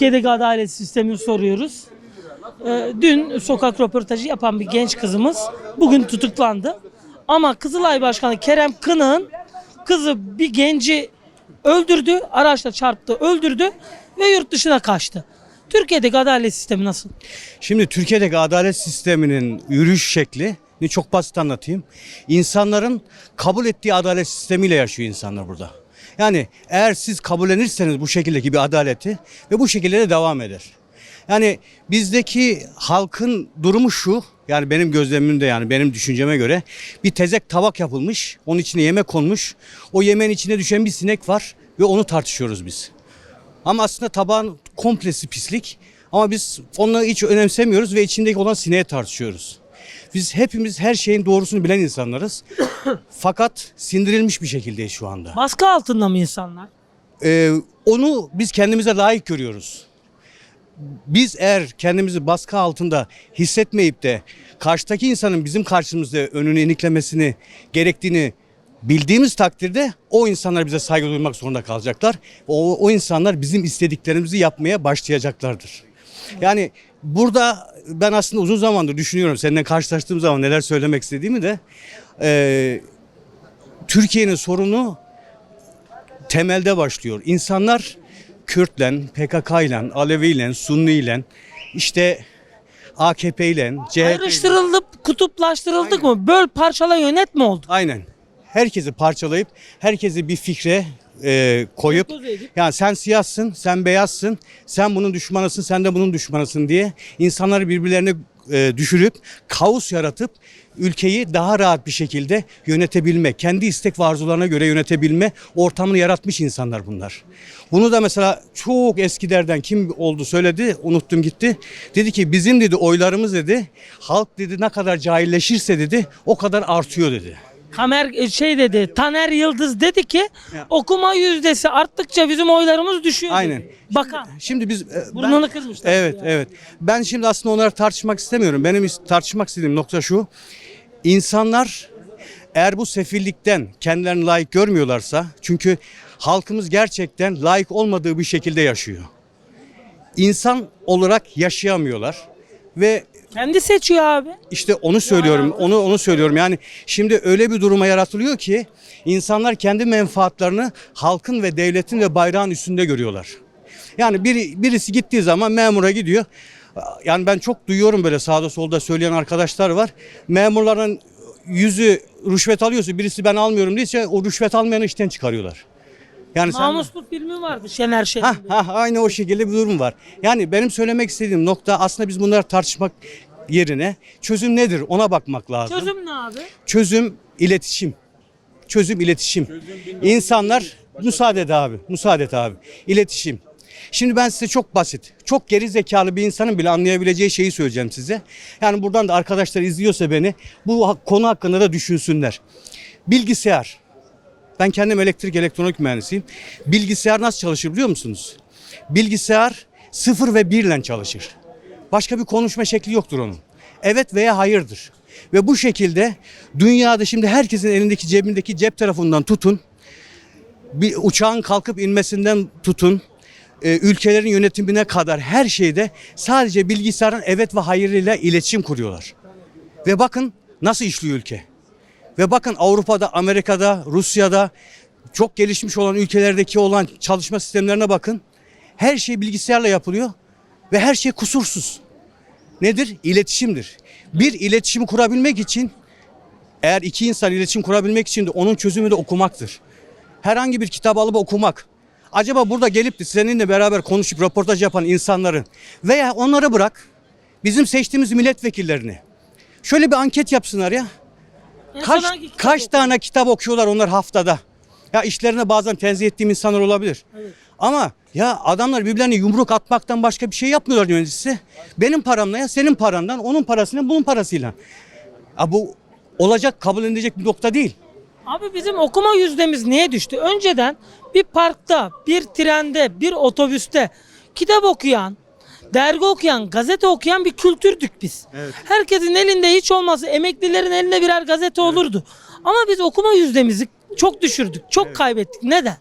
Türkiye'deki adalet sistemini soruyoruz. Ee, dün sokak röportajı yapan bir genç kızımız bugün tutuklandı. Ama Kızılay Başkanı Kerem Kınık'ın kızı bir genci öldürdü, araçla çarptı, öldürdü ve yurt dışına kaçtı. Türkiye'deki adalet sistemi nasıl? Şimdi Türkiye'deki adalet sisteminin yürüyüş şekli ni çok basit anlatayım. İnsanların kabul ettiği adalet sistemiyle yaşıyor insanlar burada. Yani eğer siz kabullenirseniz bu şekildeki bir adaleti ve bu şekilde de devam eder. Yani bizdeki halkın durumu şu. Yani benim gözlemimde yani benim düşünceme göre bir tezek tabak yapılmış. Onun içine yemek konmuş. O yemeğin içine düşen bir sinek var ve onu tartışıyoruz biz. Ama aslında tabağın komplesi pislik. Ama biz onları hiç önemsemiyoruz ve içindeki olan sineği tartışıyoruz. Biz hepimiz her şeyin doğrusunu bilen insanlarız. Fakat sindirilmiş bir şekildeyiz şu anda. Baskı altında mı insanlar? Ee, onu biz kendimize layık görüyoruz. Biz eğer kendimizi baskı altında hissetmeyip de karşıdaki insanın bizim karşımızda önünü iniklemesini gerektiğini bildiğimiz takdirde o insanlar bize saygı duymak zorunda kalacaklar. O, o insanlar bizim istediklerimizi yapmaya başlayacaklardır. Yani burada ben aslında uzun zamandır düşünüyorum seninle karşılaştığım zaman neler söylemek istediğimi de eee, Türkiye'nin sorunu temelde başlıyor. İnsanlar Kürt'le, PKK'yla, Alevi'yle, Sunni'yle, işte AKP'yle, CHP'yle. Ayrıştırılıp kutuplaştırıldık mı? Böl parçala yönet mi oldu? Aynen. Herkesi parçalayıp, herkesi bir fikre e, koyup, yani sen siyahsın, sen beyazsın, sen bunun düşmanısın, sen de bunun düşmanısın diye insanları birbirlerine e, düşürüp, kaos yaratıp ülkeyi daha rahat bir şekilde yönetebilme, kendi istek ve arzularına göre yönetebilme ortamını yaratmış insanlar bunlar. Bunu da mesela çok eskilerden kim oldu söyledi, unuttum gitti. Dedi ki bizim dedi oylarımız dedi, halk dedi ne kadar cahilleşirse dedi o kadar artıyor dedi. Kamer e, şey dedi, Taner Yıldız dedi ki Ya. okuma yüzdesi arttıkça bizim oylarımız düşüyor. dedi. Aynen. Bakan. Şimdi biz e, Burnunu ben- kırmışlar. Evet, evet. Ben şimdi aslında onları tartışmak istemiyorum. Benim is- tartışmak istediğim nokta şu. İnsanlar eğer bu sefillikten kendilerini layık görmüyorlarsa çünkü halkımız gerçekten layık olmadığı bir şekilde yaşıyor. İnsan olarak yaşayamıyorlar ve Kendi seçiyor abi. işte onu söylüyorum. Onu onu söylüyorum. Yani şimdi öyle bir duruma yaratılıyor ki insanlar kendi menfaatlerini halkın ve devletin ve bayrağın üstünde görüyorlar. Yani biri, birisi gittiği zaman memura gidiyor. Yani ben çok duyuyorum böyle sağda solda söyleyen arkadaşlar var. Memurların yüzü rüşvet alıyorsa birisi ben almıyorum diyse o rüşvet almayanı işten çıkarıyorlar. Yani sen filmi vardı Şener Şen'in. Ha, ha, aynı o şekilde bir durum var. Yani benim söylemek istediğim nokta aslında biz bunları tartışmak yerine çözüm nedir ona bakmak lazım. Çözüm, Çözüm ne abi? iletişim. Çözüm iletişim. İnsanlar müsaade et abi, müsaade et abi. İletişim. Şimdi ben size çok basit, çok geri zekalı bir insanın bile anlayabileceği şeyi söyleyeceğim size. Yani buradan da arkadaşlar izliyorsa beni bu konu hakkında da düşünsünler. Bilgisayar. Ben kendim elektrik elektronik mühendisiyim. Bilgisayar nasıl çalışır biliyor musunuz? Bilgisayar sıfır ve bir ile çalışır. Başka bir konuşma şekli yoktur onun. Evet veya hayırdır. Ve bu şekilde dünyada şimdi herkesin elindeki cebindeki cep telefonundan tutun, bir uçağın kalkıp inmesinden tutun, e, ülkelerin yönetimine kadar her şeyde sadece bilgisayarın evet ve hayırıyla iletişim kuruyorlar. Ve bakın nasıl işliyor ülke. Ve bakın Avrupa'da, Amerika'da, Rusya'da çok gelişmiş olan ülkelerdeki olan çalışma sistemlerine bakın. Her şey bilgisayarla yapılıyor ve her şey kusursuz. Nedir? İletişimdir. Bir iletişimi kurabilmek için eğer iki insan iletişim kurabilmek için de onun çözümü de okumaktır. Herhangi bir kitap alıp okumak. Acaba burada gelip de seninle beraber konuşup röportaj yapan insanların veya onları bırak bizim seçtiğimiz milletvekillerini şöyle bir anket yapsınlar ya. En Kaç son hangi kitap kaç okudun? tane kitap okuyorlar onlar haftada? Ya işlerine bazen tenzih ettiğim insanlar olabilir. Evet. Ama ya adamlar birbirlerine yumruk atmaktan başka bir şey yapmıyorlar yöneticisi. Benim paramla ya senin parandan, onun parasıyla, bunun parasıyla. Ya bu olacak, kabul edilecek bir nokta değil. Abi bizim okuma yüzdemiz niye düştü? Önceden bir parkta, bir trende, bir otobüste kitap okuyan, dergi okuyan, gazete okuyan bir kültürdük biz. Evet. Herkesin elinde hiç olmazsa emeklilerin elinde birer gazete olurdu. Ama biz okuma yüzdemizi çok düşürdük, çok kaybettik. Neden?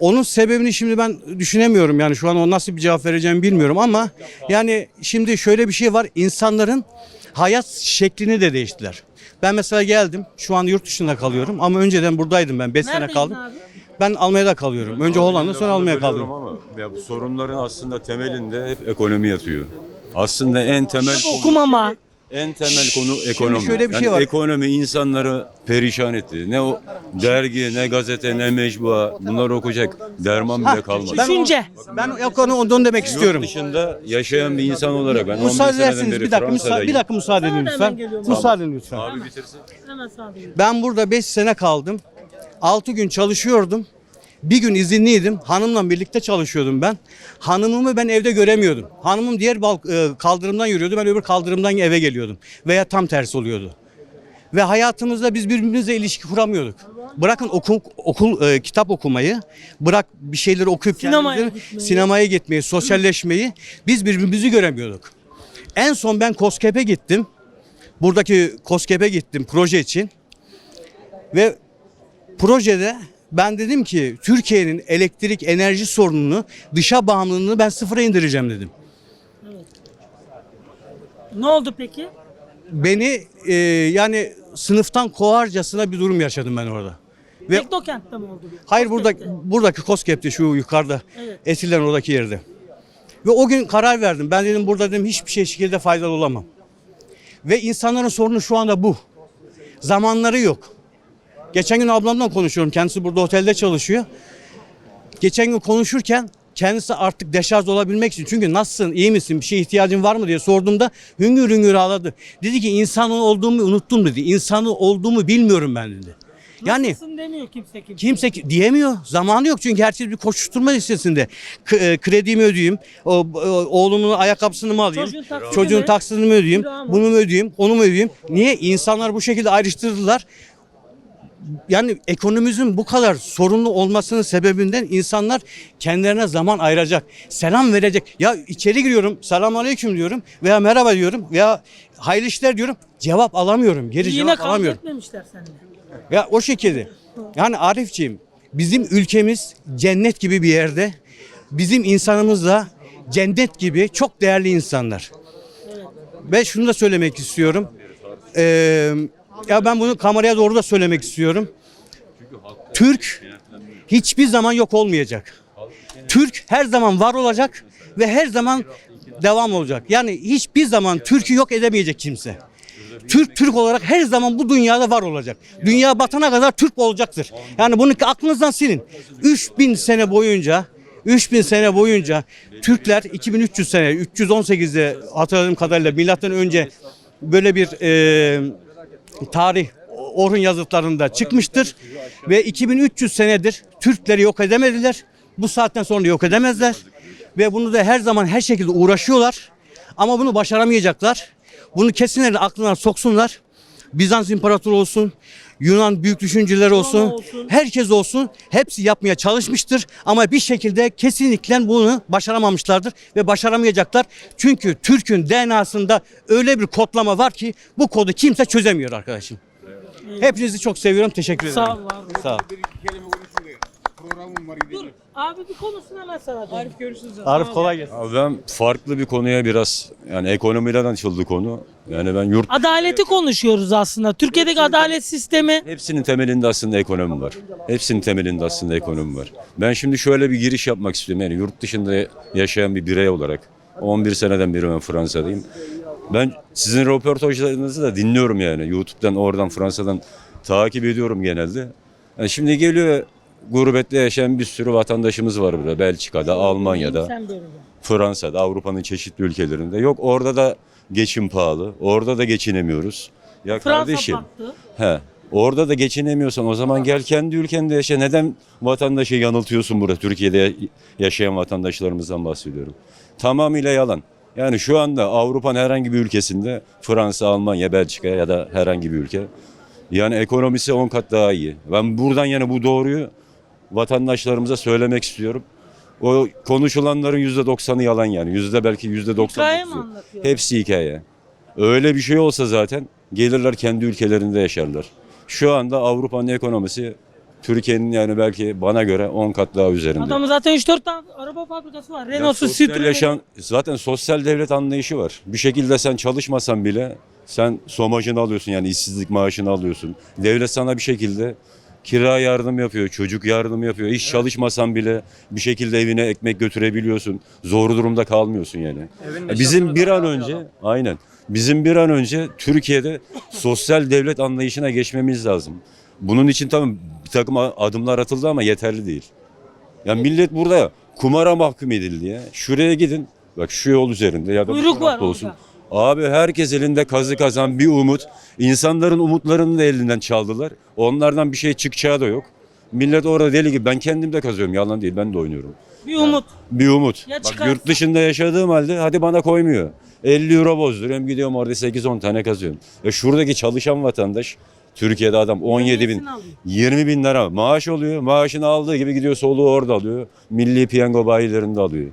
Onun sebebini şimdi ben düşünemiyorum yani şu an o nasıl bir cevap vereceğimi bilmiyorum ama yani şimdi şöyle bir şey var insanların hayat şeklini de değiştiler. Ben mesela geldim şu an yurt dışında kalıyorum ama önceden buradaydım ben 5 sene kaldım. abi? Ben Almanya'da kalıyorum. Önce Hollanda sonra Almanya'da Bölüyorum kaldım. Ama ya bu sorunların aslında temelinde hep ekonomi yatıyor. Aslında en temel konu, Okumama. en temel konu ekonomi. şöyle bir Yani şey var. Ekonomi insanları perişan etti. Ne o dergi, ne gazete, ne mecbua bunlar okuyacak derman bile kalmadı. Ben- Düşünce. Ben onu ondan demek istiyorum. Yurt dışında yaşayan bir insan olarak ben 11 Müsaade seneden ederseniz beri bir dakika müsa- Fransa'dayım. bir dakika müsaade edin lütfen. Müsaade edin lütfen. Abi bitirsin. Ben burada 5 sene kaldım. 6 gün çalışıyordum. Bir gün izinliydim. Hanımla birlikte çalışıyordum ben. Hanımımı ben evde göremiyordum. Hanımım diğer balk- e, kaldırımdan yürüyordu. Ben öbür kaldırımdan eve geliyordum. Veya tam tersi oluyordu. Ve hayatımızda biz birbirimizle ilişki kuramıyorduk. Bırakın okul, okul e, kitap okumayı, bırak bir şeyleri okuyup Sinemaya gitmeyi. sinemaya gitmeyi, sosyalleşmeyi biz birbirimizi göremiyorduk. En son ben KOSGEB'e gittim. Buradaki KOSGEB'e gittim proje için. Ve projede ben dedim ki Türkiye'nin elektrik enerji sorununu, dışa bağımlılığını ben sıfıra indireceğim dedim. Ne oldu peki? Beni e, yani sınıftan kovarcasına bir durum yaşadım ben orada. Ve Teknokent'te mi oldu? hayır Teknokent'te. buradaki KOSGEB'te şu yukarıda Evet. Etiler'in oradaki yerde. Ve o gün karar verdim. Ben dedim burada dedim hiçbir şey şekilde faydalı olamam. Ve insanların sorunu şu anda bu. Zamanları yok. Geçen gün ablamla konuşuyorum. Kendisi burada otelde çalışıyor. Geçen gün konuşurken kendisi artık deşarj olabilmek için çünkü nasılsın iyi misin bir şeye ihtiyacın var mı diye sorduğumda hüngür hüngür ağladı. Dedi ki insan olduğumu unuttum dedi. İnsanı olduğumu bilmiyorum ben dedi. Yani Nasılsın demiyor kimse kimse. Kimse ki- diyemiyor. Zamanı yok çünkü herkes bir koşuşturma listesinde. K- e, kredimi ödeyeyim, o, o- oğlumun ayakkabısını mı alayım, Çocuğun çocuğun mi? taksitini mi ödeyeyim, Kira mı? bunu mu ödeyeyim, onu mu ödeyeyim? Niye? İnsanlar bu şekilde ayrıştırdılar. Yani ekonomimizin bu kadar sorunlu olmasının sebebinden insanlar kendilerine zaman ayıracak. Selam verecek. Ya içeri giriyorum, selam aleyküm diyorum veya merhaba diyorum veya hayırlı işler diyorum. Cevap alamıyorum. Geri Yine cevap alamıyorum. etmemişler seninle. Ya o şekilde. Yani Arifciğim bizim ülkemiz cennet gibi bir yerde. Bizim insanımız da cennet gibi çok değerli insanlar. Ve şunu da söylemek istiyorum. Ee, ya ben bunu kameraya doğru da söylemek istiyorum. Türk hiçbir zaman yok olmayacak. Türk her zaman var olacak ve her zaman devam olacak. Yani hiçbir zaman Türk'ü yok edemeyecek kimse. Türk Türk olarak her zaman bu dünyada var olacak. Dünya batana kadar Türk olacaktır. Yani bunu aklınızdan silin. 3000 sene boyunca 3000 sene boyunca Türkler 2300 sene 318'de hatırladığım kadarıyla milattan önce böyle bir e, tarih Orhun yazıtlarında çıkmıştır ve 2300 senedir Türkleri yok edemediler. Bu saatten sonra yok edemezler ve bunu da her zaman her şekilde uğraşıyorlar ama bunu başaramayacaklar. Bunu kesinlikle aklına soksunlar. Bizans İmparatoru olsun, Yunan büyük düşünceler olsun, olsun. herkes olsun hepsi yapmaya çalışmıştır ama bir şekilde kesinlikle bunu başaramamışlardır ve başaramayacaklar. Çünkü Türk'ün DNA'sında öyle bir kodlama var ki bu kodu kimse çözemiyor arkadaşım. Hepinizi çok seviyorum. Teşekkür ederim. Sağ ol abi. Sağ ol. Dur abi bir konusunu hemen sana dön. Arif görüşürüz. Arif kolay gelsin. Abi ben farklı bir konuya biraz yani ekonomiden açıldı konu. Yani ben yurt Adaleti konuşuyoruz aslında. Türkiye'deki adalet sistemi Hepsinin temelinde aslında ekonomi var. Hepsinin temelinde aslında ekonomi var. Ben şimdi şöyle bir giriş yapmak istiyorum. Yani yurt dışında yaşayan bir birey olarak 11 seneden beri ben Fransa'dayım. Ben sizin röportajlarınızı da dinliyorum yani. YouTube'dan, oradan, Fransa'dan takip ediyorum genelde. Yani şimdi geliyor gurbette yaşayan bir sürü vatandaşımız var burada. Belçika'da, Almanya'da. Fransa'da, Avrupa'nın çeşitli ülkelerinde. Yok orada da geçim pahalı. Orada da geçinemiyoruz. Ya Fransa kardeşim. battı. He. Orada da geçinemiyorsan o zaman gel kendi ülkende yaşa. Neden vatandaşı yanıltıyorsun burada? Türkiye'de yaşayan vatandaşlarımızdan bahsediyorum. Tamamıyla yalan. Yani şu anda Avrupa'nın herhangi bir ülkesinde Fransa, Almanya, Belçika ya da herhangi bir ülke yani ekonomisi 10 kat daha iyi. Ben buradan yani bu doğruyu vatandaşlarımıza söylemek istiyorum. O konuşulanların %90'ı yalan yani. Yüzde belki %99'u. Hikaye mi anlatıyor? Hepsi hikaye. Öyle bir şey olsa zaten gelirler kendi ülkelerinde yaşarlar. Şu anda Avrupa'nın ekonomisi Türkiye'nin yani belki bana göre 10 kat daha üzerinde. Adamın zaten 3-4 tane araba fabrikası var. Renault'su, sosyal Citroen'ü. yaşam, zaten sosyal devlet anlayışı var. Bir şekilde sen çalışmasan bile sen somajını alıyorsun yani işsizlik maaşını alıyorsun. Devlet sana bir şekilde kira yardım yapıyor, çocuk yardım yapıyor. Hiç çalışmasan bile bir şekilde evine ekmek götürebiliyorsun. Zor durumda kalmıyorsun yani. Bizim bir an önce aynen. Bizim bir an önce Türkiye'de sosyal devlet anlayışına geçmemiz lazım. Bunun için tabii bir takım adımlar atıldı ama yeterli değil. Ya millet burada kumara mahkum edildi ya. Şuraya gidin. Bak şu yol üzerinde ya da bu Kuyruk var tarafta olsun. orada. Abi herkes elinde kazı kazan bir umut. İnsanların umutlarını da elinden çaldılar. Onlardan bir şey çıkacağı da yok. Millet orada deli gibi ben kendim de kazıyorum yalan değil ben de oynuyorum. Bir umut. Bir umut. Ya Bak çıkarsa? yurt dışında yaşadığım halde hadi bana koymuyor. 50 euro bozduruyorum gidiyorum orada 8-10 tane kazıyorum. Ya şuradaki çalışan vatandaş Türkiye'de adam 17 bin, Yenisini alıyor. 20 bin lira maaş oluyor. Maaşını aldığı gibi gidiyor soluğu orada alıyor. Milli piyango bayilerinde alıyor.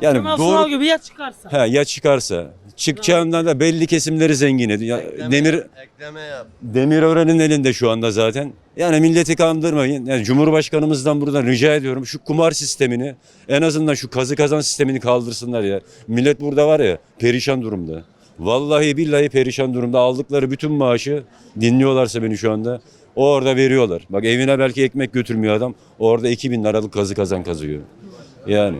Yani Kemal doğru Sunal gibi ya çıkarsa. He, ya çıkarsa. Çıkacağından da belli kesimleri zengin ediyor. Ya Demir Ekleme yap. Demirören'in elinde şu anda zaten. Yani milleti kandırmayın. Yani Cumhurbaşkanımızdan buradan rica ediyorum şu kumar sistemini en azından şu kazı kazan sistemini kaldırsınlar ya. Millet burada var ya perişan durumda. Vallahi billahi perişan durumda. Aldıkları bütün maaşı dinliyorlarsa beni şu anda. O orada veriyorlar. Bak evine belki ekmek götürmüyor adam. Orada 2000 liralık kazı kazan kazıyor. Yani.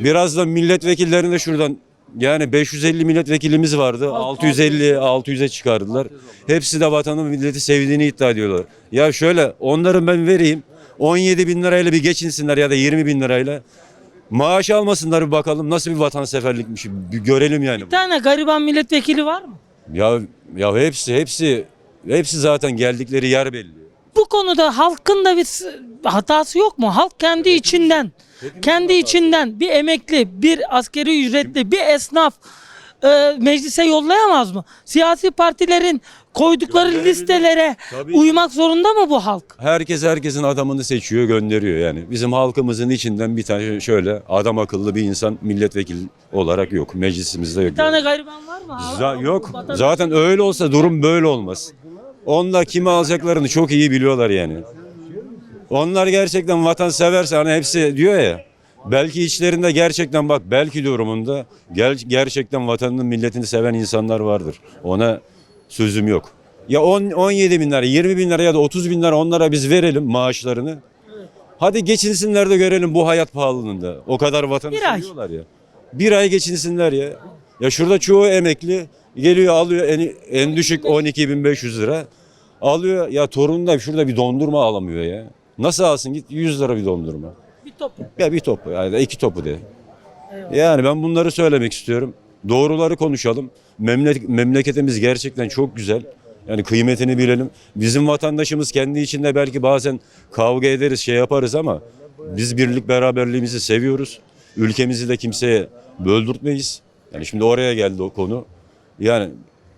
Biraz da milletvekillerini de şuradan yani 550 milletvekilimiz vardı. 650 600'e çıkardılar. Hepsi de vatanı milleti sevdiğini iddia ediyorlar. Ya şöyle onların ben vereyim 17 bin lirayla bir geçinsinler ya da 20 bin lirayla. Maaş almasınlar bir bakalım nasıl bir vatanseverlikmiş bir görelim yani. Bir tane gariban milletvekili var mı? Ya ya hepsi hepsi hepsi zaten geldikleri yer belli. Bu konuda halkın da bir hatası yok mu? Halk kendi içinden, kendi içinden bir emekli, bir askeri ücretli, bir esnaf e, meclise yollayamaz mı? Siyasi partilerin koydukları listelere Tabii. uymak zorunda mı bu halk? Herkes herkesin adamını seçiyor, gönderiyor yani. Bizim halkımızın içinden bir tane şöyle adam akıllı bir insan milletvekili olarak yok. Meclisimizde yok. Bir tane gariban var mı? Za- yok. Zaten öyle olsa durum böyle olmaz. Onlar kimi alacaklarını çok iyi biliyorlar yani. Onlar gerçekten vatan severse hani hepsi diyor ya. Belki içlerinde gerçekten bak belki durumunda gel, gerçekten vatanını milletini seven insanlar vardır. Ona sözüm yok. Ya 10, 17 bin lira, 20 bin lira ya da 30 bin lira onlara biz verelim maaşlarını. Hadi geçinsinler de görelim bu hayat pahalılığında. O kadar vatanı Bir ay. seviyorlar ya. Bir ay geçinsinler ya. Ya şurada çoğu emekli geliyor alıyor en, en düşük 12.500 lira. Alıyor ya torun da şurada bir dondurma alamıyor ya. Nasıl alsın git 100 lira bir dondurma. Bir top. Ya bir topu ya da iki topu de. Yani ben bunları söylemek istiyorum. Doğruları konuşalım. Memlek memleketimiz gerçekten çok güzel. Yani kıymetini bilelim. Bizim vatandaşımız kendi içinde belki bazen kavga ederiz, şey yaparız ama biz birlik beraberliğimizi seviyoruz. Ülkemizi de kimseye böldürtmeyiz. Yani şimdi oraya geldi o konu. Yani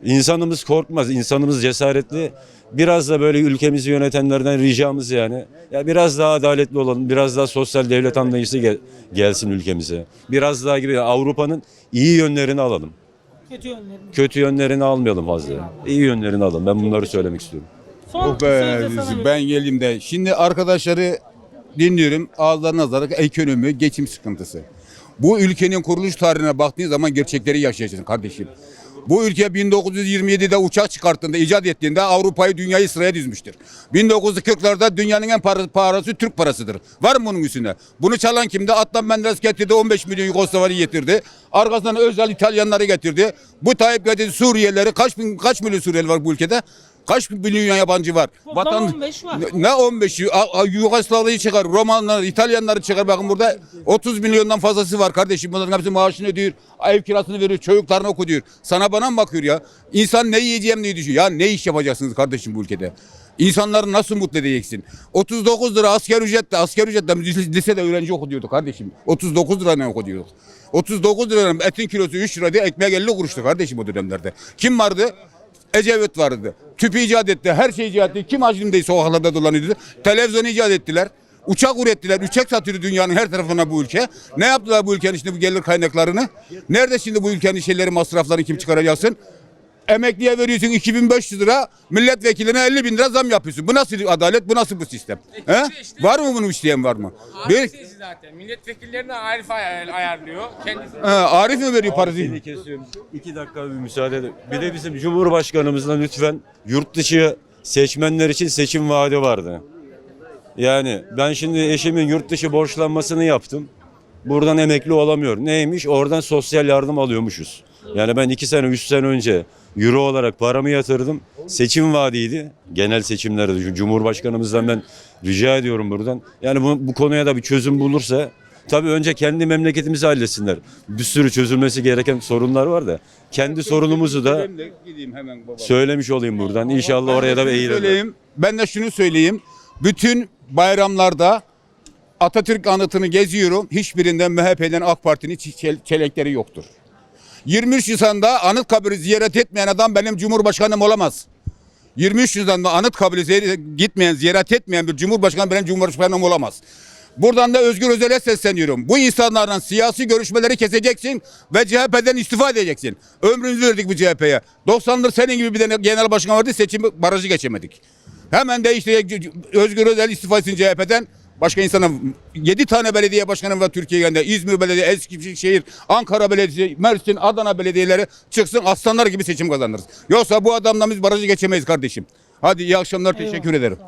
insanımız korkmaz, insanımız cesaretli. Biraz da böyle ülkemizi yönetenlerden ricamız yani. Ya biraz daha adaletli olalım, biraz daha sosyal devlet anlayışı gel- gelsin ülkemize. Biraz daha gibi Avrupa'nın iyi yönlerini alalım. Kötü yönlerini. Kötü yönlerini almayalım fazla. İyi yönlerini alalım. Ben bunları söylemek istiyorum. Son Oh be sözü sana dizim, ben geleyim de. Şimdi arkadaşları dinliyorum. Ağızlarına nazarak ekonomi, geçim sıkıntısı. Bu ülkenin kuruluş tarihine baktığın zaman gerçekleri yaşayacaksın kardeşim. Bu ülke 1927'de uçak çıkarttığında, icat ettiğinde Avrupa'yı, dünyayı sıraya dizmiştir. 1940'larda dünyanın en para- parası Türk parasıdır. Var mı bunun üstüne? Bunu çalan kimdi? Adnan Menderes getirdi, 15 milyon Yugoslavyalı getirdi. Arkasından özel İtalyanları getirdi. Bu Tayyip getirdi Suriyelileri. Kaç bin, kaç milyon Suriyeli var bu ülkede? Kaç milyon yabancı var? Toplam 15 var. Ne 15'i? A- a- Yugoslavyalı çıkar, Romanlar, İtalyanları çıkar. Bakın burada 30 milyondan fazlası var kardeşim. Bunların hepsi maaşını ödüyor, ev kirasını veriyor, çocuklarını okutuyor. Sana bana mı bakıyor ya? İnsan ne yiyeceğim diye düşünüyor. Ya ne iş yapacaksınız kardeşim bu ülkede? İnsanları nasıl mutlu edeceksin? 39 lira asker ücretle, asker ücretle lisede öğrenci okutuyorduk kardeşim. 39 lira ne okutuyorduk? 39 lira etin kilosu 3 lira diye ekmeğe 50 kuruştu kardeşim o dönemlerde. Kim vardı? Ecevit vardı. Tüpü icat etti. Her şeyi icat etti. Kim acımdayı sokaklarda dolanıyordu? Televizyon icat ettiler. Uçak ürettiler. Uçak satıyordu dünyanın her tarafına bu ülke. Ne yaptılar bu ülkenin şimdi bu gelir kaynaklarını? Nerede şimdi bu ülkenin şeyleri masraflarını kim çıkaracaksın? Emekliye veriyorsun 2500 lira, milletvekiline 50 bin lira zam yapıyorsun. Bu nasıl adalet, bu nasıl bu sistem? He? Var mı bunu isteyen var mı? Bir, Ailesi zaten. Milletvekillerine Arif ay- ayarlıyor. Kendisi He, Arif mi veriyor parasını? kesiyorum. İki dakika bir müsaade edin. Bir de bizim Cumhurbaşkanımızla lütfen yurt dışı seçmenler için seçim vaadi vardı. Yani ben şimdi eşimin yurt dışı borçlanmasını yaptım. Buradan emekli olamıyor. Neymiş? Oradan sosyal yardım alıyormuşuz. Yani ben iki sene, üç sene önce euro olarak paramı yatırdım. Seçim vaadiydi. Genel seçimlerde. Cumhurbaşkanımızdan ben rica ediyorum buradan. Yani bu, bu konuya da bir çözüm bulursa Tabii önce kendi memleketimizi halletsinler. Bir sürü çözülmesi gereken sorunlar var da. Kendi sorunumuzu da söylemiş olayım buradan. İnşallah oraya da söyleyeyim. Ben de şunu söyleyeyim. Bütün bayramlarda Atatürk anıtını geziyorum. Hiçbirinden MHP'den AK Parti'nin çel- çelekleri yoktur. 23 Nisan'da Anıtkabir'i ziyaret etmeyen adam benim cumhurbaşkanım olamaz. 23 Nisan'da Anıtkabir'i gitmeyen, ziyaret etmeyen bir cumhurbaşkanı benim cumhurbaşkanım olamaz. Buradan da Özgür Özel'e sesleniyorum. Bu insanlardan siyasi görüşmeleri keseceksin ve CHP'den istifa edeceksin. Ömrümüzü verdik bu CHP'ye. 90'dır senin gibi bir tane genel başkan vardı seçimi barajı geçemedik. Hemen değişti Özgür Özel istifa etsin CHP'den. Başka insana 7 tane belediye başkanı var Türkiye'de. İzmir Belediye, Eskişehir, Ankara Belediyesi, Mersin, Adana belediyeleri çıksın aslanlar gibi seçim kazanırız. Yoksa bu adamla biz barajı geçemeyiz kardeşim. Hadi iyi akşamlar teşekkür ederim.